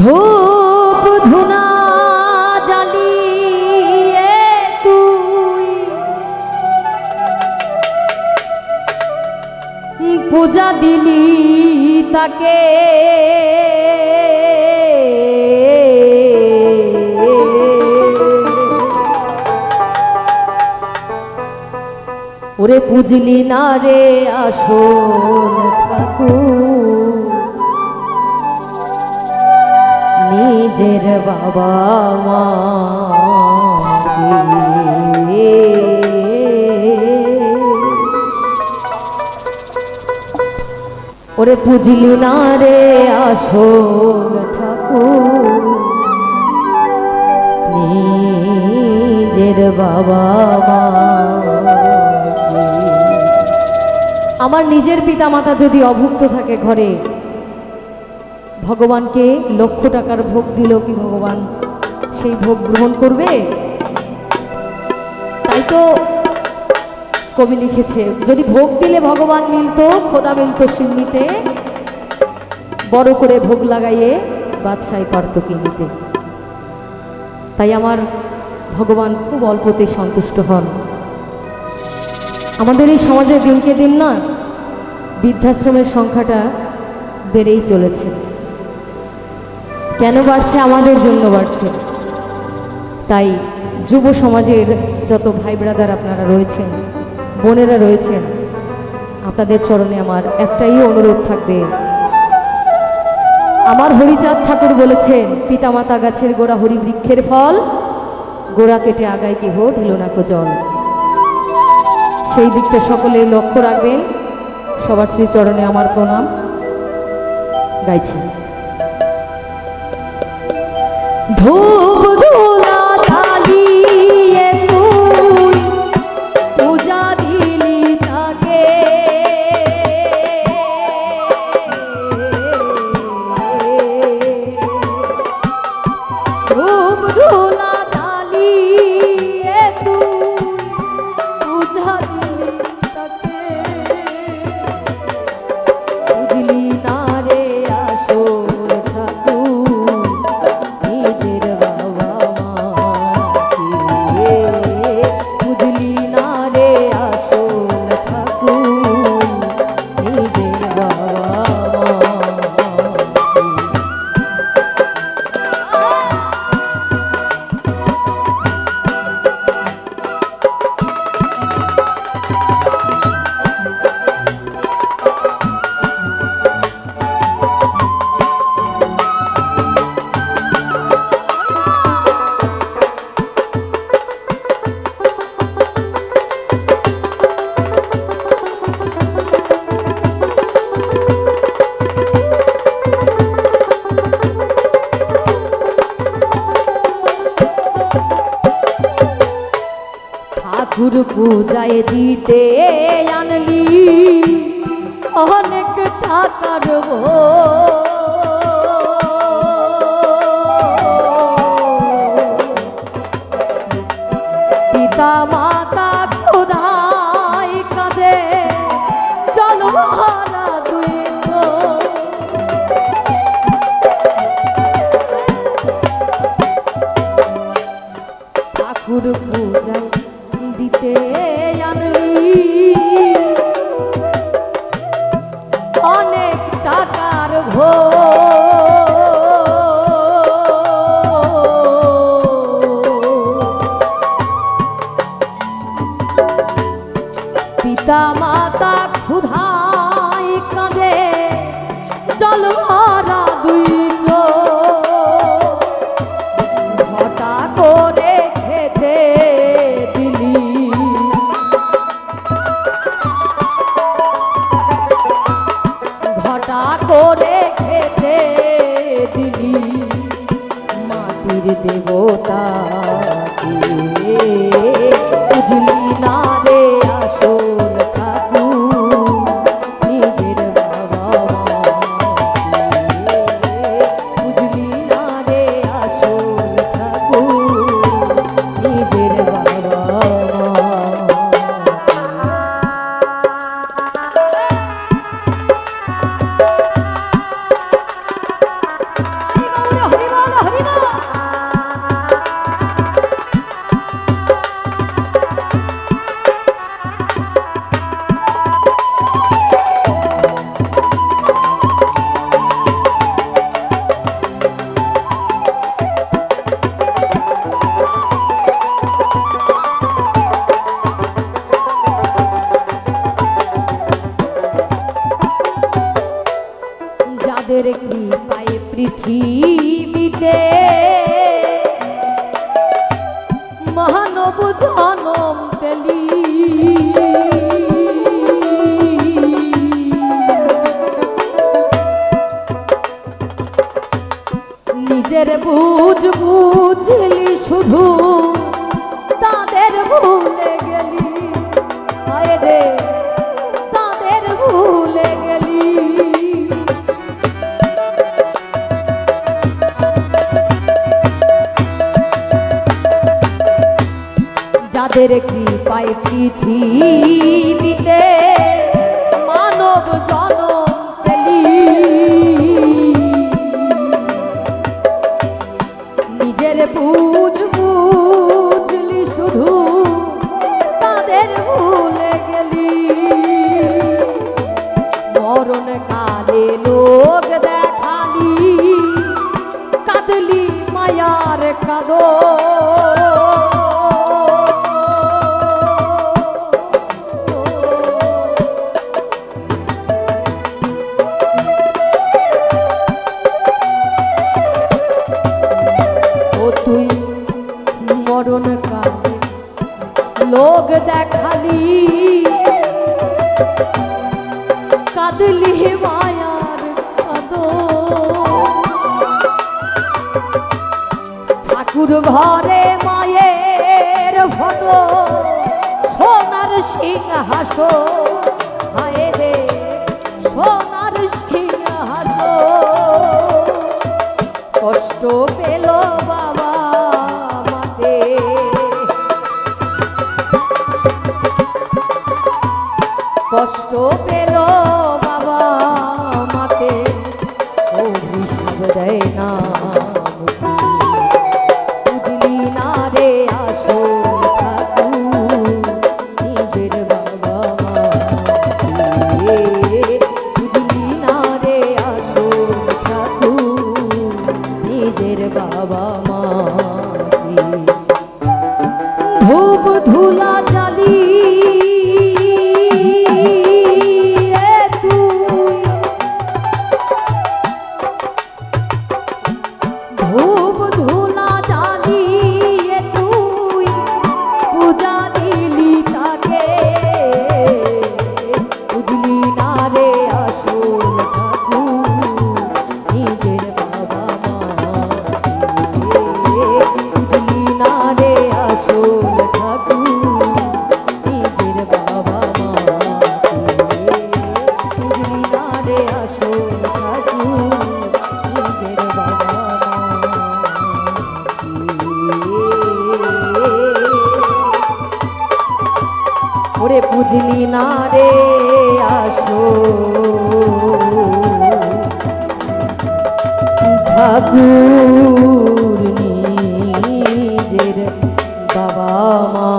ধূপ ধুনা জ্বালিয়ে তুই পূজা দিলি তাকে। ওরে পুজলি না রে আসল ঠাকুর? নিজের বাবা মা ওরে পুজলি না রে আসল ঠাকুর? নিজের বাবা মা আমার নিজের পিতা মাতা যদি অভুক্ত থাকে ঘরে, ভগবানকে লক্ষ টাকার ভোগ দিল কি ভগবান? সেই ভোগ গ্রহণ করবে? তাই তো কবি লিখেছে, যদি ভোগ দিলে ভগবান মিলতো, খোদা মিলতো সিন্নিতে, বড় করে ভোগ লাগাইয়ে বাদশাই পারত কিনিতে তাই আমার ভগবান খুব অল্পতে সন্তুষ্ট হন। আমাদের এই সমাজে দিনকে দিন না বৃদ্ধাশ্রমের সংখ্যাটা বেড়েই চলেছে। কেন বাড়ছে? আমাদের জন্য বাড়ছে। তাই যুব সমাজের যত ভাই ব্রাদার আপনারা রয়েছেন, বোনেরা রয়েছেন, আপনাদের চরণে আমার একটাই অনুরোধ থাকবে। আমার হরিচাঁদ ঠাকুর বলেছেন, পিতামাতা গাছের গোড়া হরি বৃক্ষের ফল, গোড়া কেটে আগায় কেহ ঢেলো না জল সেই দিকটা সকলে লক্ষ্য রাখবেন সবার শ্রীচরণে আমার প্রণাম। গাইছি। ধূপ ঠাকুর পূজায় দিতে আনলি অনেক টাকার পিতা মাতা খোদাই কাঁদে, চলো হারা দুই। ঠাকুর পূজা দিতে আনলি অনেক টাকার ভো পিতা মাতা ক্ষুধাই কাঁদে চল খেতে দিলি। মাটির দেবতা বুঝলি? জনম পেলি নিজের বুঝ বুঝলি শুধু তাদের ভুলে গেলি। আয় রে যাদের কৃপায় পৃথিবীতে মানব জনম নিজের বুঝ বুঝলি শুধু তাদের ভুলে গেলি। মরণ কালে লোক দেখালি, কাঁদলি মায়ার কাদো কাঁদলি মায়ার ঠাকুর ঘরে মায়ের ফটো সোনার সিংহাস দেয় না বুঝলি না রে ঠাকুর, নিজের বাবা বুঝলি না রে আসল নিজের বাবা মাকে ওরে বুঝলি না রে আসো। ঠাকুর নিজের বাবা মা